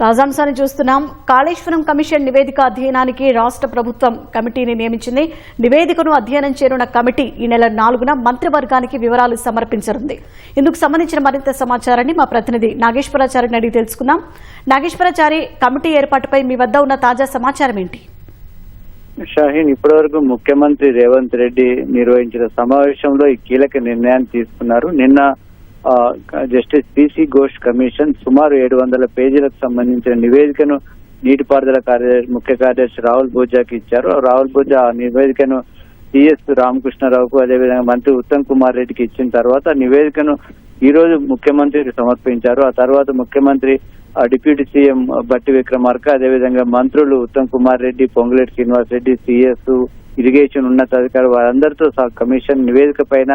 తాజాంశాన్ని చూస్తున్నాం. కాళేశ్వరం కమిషన్ నివేదిక అధ్యయనానికి రాష్ట్ర ప్రభుత్వం కమిటీని నియమించింది. నివేదికను అధ్యయనం చేరున్న కమిటీ ఈ నెల నాలుగున మంత్రివర్గానికి వివరాలు సమర్పించనుంది. ఇందుకు సంబంధించిన మరింత సమాచారాన్ని మా ప్రతినిధి నాగేశ్వరాచారిని అడిగి తెలుసుకుందాం. నాగేశ్వరాచారి కమిటీ ఏర్పాటుపై మీ వద్ద ఉన్న తాజా సమాచారం ఏంటి? షాహీన్ ఇప్పటివరకు ముఖ్యమంత్రి రేవంత్ రెడ్డి నిర్వహించిన సమావేశంలో ఈ కీలక నిర్ణయాన్ని తీసుకున్నారు. నిన్న జస్టిస్ పిసి ఘోష్ కమిషన్ సుమారు ఏడు వందల పేజీలకు సంబంధించిన నివేదికను నీటిపారుదల కార్యదర్శి ముఖ్య కార్యదర్శి రాహుల్ బోజాకి ఇచ్చారు. రాహుల్ బోజా ఆ నివేదికను సిఎస్ రామకృష్ణారావుకు అదేవిధంగా మంత్రి ఉత్తమ్ కుమార్ రెడ్డికి ఇచ్చిన తర్వాత నివేదికను ఈ రోజు ముఖ్యమంత్రికి సమర్పించారు. ఆ తర్వాత ముఖ్యమంత్రి ఆ డిప్యూటీ సీఎం బట్టి విక్రమార్క అదేవిధంగా మంత్రులు ఉత్తమ్ కుమార్ రెడ్డి పొంగులేటి శ్రీనివాస్ రెడ్డి సిఎస్ ఇరిగేషన్ ఉన్నతాధికారులు వారందరితో సహా కమిషన్ నివేదిక పైన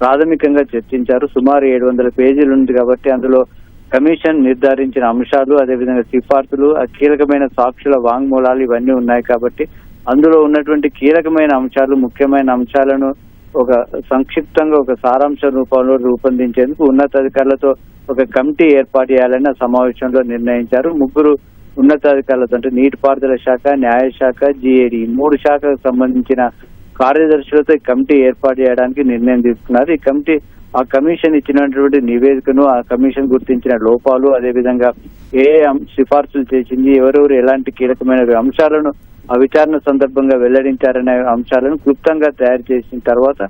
ప్రాథమికంగా చర్చించారు. సుమారు ఏడు వందల పేజీలు ఉంది కాబట్టి అందులో కమిషన్ నిర్ధారించిన అంశాలు అదేవిధంగా సిఫార్సులు ఆ కీలకమైన సాక్షుల వాంగ్మూలాలు ఇవన్నీ ఉన్నాయి కాబట్టి అందులో ఉన్నటువంటి కీలకమైన అంశాలు ముఖ్యమైన అంశాలను ఒక సంక్షిప్తంగా ఒక సారాంశ రూపంలో రూపొందించేందుకు ఉన్నతాధికారులతో ఒక కమిటీ ఏర్పాటు చేయాలని ఆ సమావేశంలో నిర్ణయించారు. ముగ్గురు ఉన్నతాధికారులతో అంటే నీటిపారుదల శాఖ న్యాయశాఖ జిఏడి మూడు శాఖలకు సంబంధించిన కార్యదర్శులతో ఈ కమిటీ ఏర్పాటు చేయడానికి నిర్ణయం తీసుకున్నారు. ఈ కమిటీ ఆ కమిషన్ ఇచ్చినటువంటి నివేదికను ఆ కమిషన్ గుర్తించిన లోపాలు అదేవిధంగా ఏ సిఫార్సులు చేసింది ఎవరెవరు ఎలాంటి కీలకమైన అంశాలను ఆ విచారణ సందర్భంగా వెల్లడించారనే అంశాలను క్లుప్తంగా తయారు చేసిన తర్వాత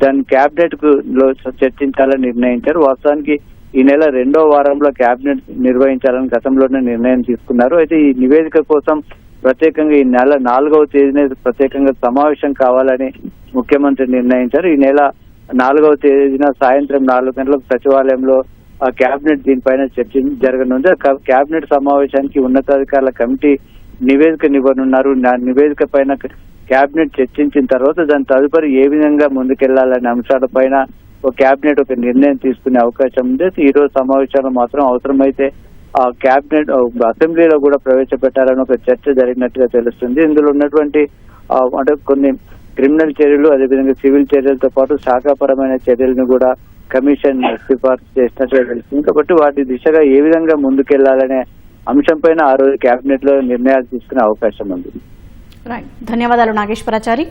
దాన్ని కేబినెట్కు లో చర్చించాలని నిర్ణయించారు. వాస్తవానికి ఈ నెల రెండో వారంలో కేబినెట్ నిర్వహించాలని గతంలోనే నిర్ణయం తీసుకున్నారు. అయితే ఈ నివేదిక కోసం ప్రత్యేకంగా ఈ నెల నాలుగవ తేదీనే ప్రత్యేకంగా సమావేశం కావాలని ముఖ్యమంత్రి నిర్ణయించారు. ఈ నెల నాలుగవ తేదీన సాయంత్రం నాలుగు గంటలకు సచివాలయంలో ఆ కేబినెట్ దీనిపైన చర్చ జరగనుంది. కేబినెట్ సమావేశానికి ఉన్నతాధికారుల కమిటీ నివేదిక ఇవ్వనున్నారు. నా నివేదిక పైన కేబినెట్ చర్చించిన తర్వాత దాని తదుపరి ఏ విధంగా ముందుకెళ్ళాలనే అంశాలపైన ఒక కేబినెట్ ఒక నిర్ణయం తీసుకునే అవకాశం ఉంది. ఈ రోజు సమావేశాలు మాత్రం అవసరమైతే ఆ కేబినెట్ అసెంబ్లీలో కూడా ప్రవేశపెట్టాలని ఒక చర్చ జరిగినట్టుగా తెలుస్తుంది. ఇందులో ఉన్నటువంటి అంటే కొన్ని క్రిమినల్ చర్యలు అదేవిధంగా సివిల్ చర్యలతో పాటు శాఖాపరమైన చర్యలను కూడా కమిషన్ సిఫార్సు చేసినట్టుగా తెలుస్తుంది. కాబట్టి వాటి దిశగా ఏ విధంగా ముందుకెళ్ళాలనే అంశం పైన ఆ రోజు కేబినెట్లో నిర్ణయాలు తీసుకునే అవకాశం ఉంది. ధన్యవాదాలు నాగేశ్వరాచారి